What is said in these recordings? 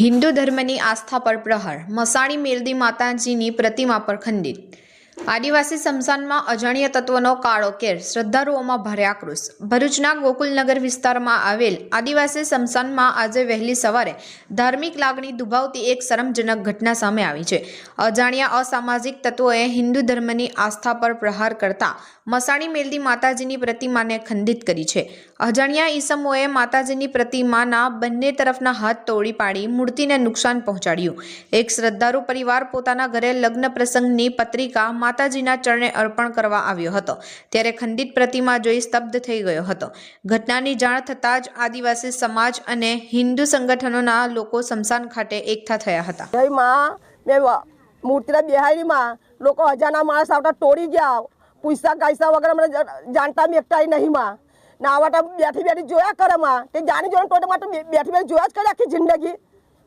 હિન્દુ ધર્મની આસ્થા પર પ્રહાર. મસાણી મેલદી માતાજીની પ્રતિમા પર ખંડિત. આદિવાસી સમસાનમાં અજાણ્યા તત્વનો કાળો કેર શ્રદ્ધાળુઓમાં ભારે આક્રોશ ભરૂચના ગોકુલનગર વિસ્તારમાં આવેલ આદિવાસી સમસાનમાં આજે વહેલી સવારે ધાર્મિક લાગણી દુભાવતી એક શરમજનક ઘટના સામે આવી છે. અજાણ્યા અસામાજિક તત્વોએ હિન્દુ ધર્મની આસ્થા પર પ્રહાર કરતા મસાણી મેલદી માતાજીની પ્રતિમાને ખંડિત કરી છે. અજાણ્યા ઈસમોએ માતાજીની પ્રતિમાના બંને તરફના હાથ તોડી પાડી મૂર્તિને નુકસાન પહોંચાડ્યું. એક શ્રદ્ધાળુ પરિવાર પોતાના ઘરે લગ્ન પ્રસંગની પત્રિકા માતાજીના ચરણે અર્પણ કરવા આવ્યો હતો. ત્યારે ખંડિત પ્રતિમા જોઈ સ્તબ્ધ થઈ ગયો હતો. ઘટનાની જાણ થતાં જ આદિવાસી સમાજ અને હિન્દુ સંગઠનોના લોકો સ્મશાન ખાતે એકઠા થયા હતા. જય માં મેં વ- બિહારીમાં લોકો હજારના માણસ આવતા તોડી ગયા. પૈસા ગાયસા વગર મને જાણતા મેકતા નહીં માં. ને આવા તો બેઠી બેઠી જોયા કરે માં. તે જાણી જોઈને તો માટે બેઠી બેઠી જોયા જ કરે આખી જિંદગી.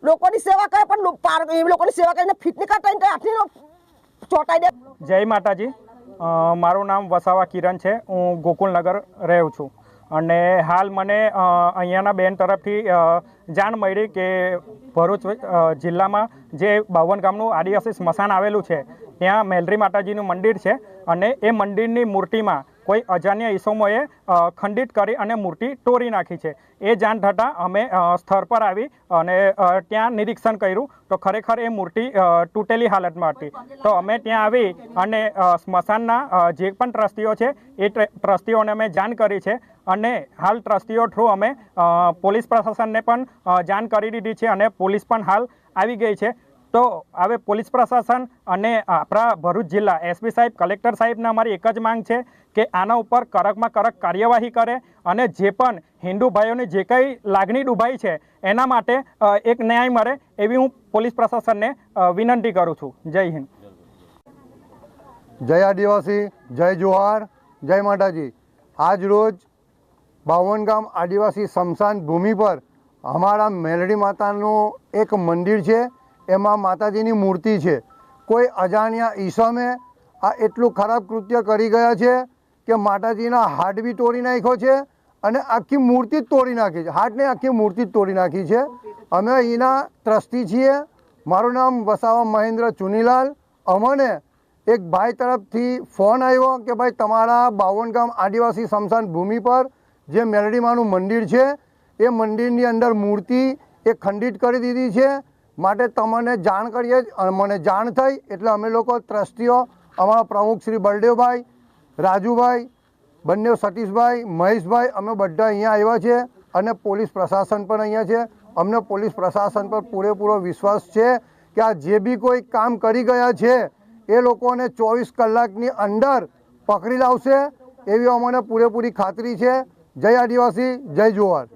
લોકોની સેવા કરે પણ એ લોકોની સેવા કરીને ફિટની કરતા ને આટલી ચોટાઈ દે. જય માતાજી. મારું નામ વસાવા કિરણ છે. હું ગોકુલનગર રહું છું. અને હાલ મને અહીંયાના બેન તરફથી જાણ મળી કે ભરૂચ જિલ્લામાં જે બાવન ગામનું આદિવાસી સ્મશાન આવેલું છે, ત્યાં મેલરી માતાજીનું મંદિર છે. અને એ મંદિરની મૂર્તિમાં કોઈ અજાન્ય ઈસમોએ ખંડિત કરી અને મૂર્તિ તોડી નાખી છે. એ જાણ થતાં અમે સ્થળ પર આવી અને ત્યાં નિરીક્ષણ કર્યું તો ખરેખર એ મૂર્તિ તૂટેલી હાલતમાં હતી. તો અમે ત્યાં આવી અને સ્મશાનના જે પણ ટ્રસ્ટીઓ છે, એ ટ્રસ્ટીઓને અમે જાણ કરી છે અને હાલ ટ્રસ્ટીઓ થ્રુ અમે પોલીસ પ્રશાસનને પણ જાણ કરી દીધી છે અને પોલીસ પણ હાલ આવી ગઈ છે. તો હવે પોલીસ પ્રશાસન અને આપણા ભરૂચ જિલ્લા એસપી સાહેબ, કલેક્ટર સાહેબને અમારી એક જ માંગ છે કે આના ઉપર કડકમાં કડક કાર્યવાહી કરે અને જે પણ હિન્દુ ભાઈઓની જે કંઈ લાગણી ડૂબાઈ છે એના માટે એક ન્યાય મળે એવી હું પોલીસ પ્રશાસનને વિનંતી કરું છું. જય હિન્દ. જય આદિવાસી, જય જુહાર, જય માતાજી. આજ રોજ બાવન ગામ આદિવાસી શમશાન ભૂમિ પર અમારા મેલડી માતાનું એક મંદિર છે. એમાં માતાજીની મૂર્તિ છે. કોઈ અજાણ્યા ઈસમે આ એટલું ખરાબ કૃત્ય કરી ગયા છે કે માતાજીના હાથ બી તોડી નાખ્યો છે અને આખી મૂર્તિ જ તોડી નાખી છે. હાથને આખી મૂર્તિ જ તોડી નાખી છે. અમે અહીંના ટ્રસ્ટી છીએ. મારું નામ વસાવા મહેન્દ્ર ચુનીલાલ. અમને એક ભાઈ તરફથી ફોન આવ્યો કે ભાઈ તમારા બાવન ગામ આદિવાસી સમશાન ભૂમિ પર જે મેલડીમાનું મંદિર છે, એ મંદિરની અંદર મૂર્તિ એ ખંડિત કરી દીધી છે. માટે તમને જાણ કરીએ અને મને જાણ થઈ એટલે અમે લોકો ટ્રસ્ટીઓ, અમારા પ્રમુખ શ્રી બળદેવભાઈ રાજુભાઈ, બંને સતીશભાઈ, મહેશભાઈ, અમે બધા અહીંયા આવ્યા છે અને પોલીસ પ્રશાસન પણ અહીંયા છે. અમને પોલીસ પ્રશાસન પર પૂરેપૂરો વિશ્વાસ છે કે આ જે બી કોઈ કામ કરી ગયા છે, એ લોકોને ચોવીસ કલાકની અંદર પકડી લાવશે એવી અમને પૂરેપૂરી ખાતરી છે. જય આદિવાસી, જય જોહાર